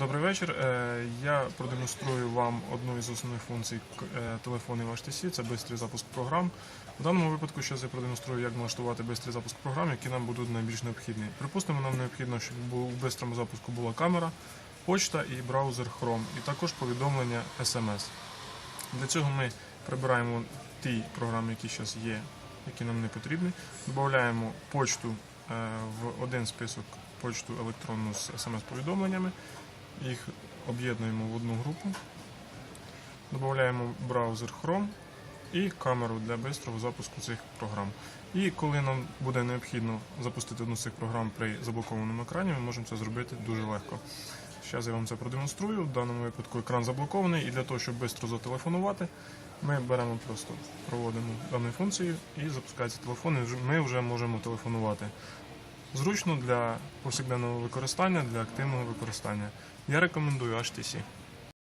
Добрий вечір. Е, Я продемонструю вам одну із основних функцій е, телефонів HTC, це швидкий запуск програм. В даному випадку зараз я продемонструю, як налаштувати швидкий запуск програм, які нам будуть найбільш необхідні. Припустимо, нам необхідно, щоб у швидкому запуску була камера, почта і браузер Chrome, і також повідомлення SMS. Для цього ми прибираємо ті програми, які зараз є, які нам не потрібні. Додаємо почту е, в один список почту електронну з смс-повідомленнями. Їх об'єднуємо в одну групу. Додаємо браузер Chrome і камеру для швидкого запуску цих програм. І коли нам буде необхідно запустити одну з цих програм при заблокованому екрані, ми можемо це зробити дуже легко. Зараз я вам це продемонструю. В даному випадку екран заблокований, і для того, щоб швидко зателефонувати, ми беремо просто проводимо дану функцію і запускається телефон. І ми вже можемо телефонувати. Зручно для повсякденного використання, для активного використання. Я рекомендую HTC.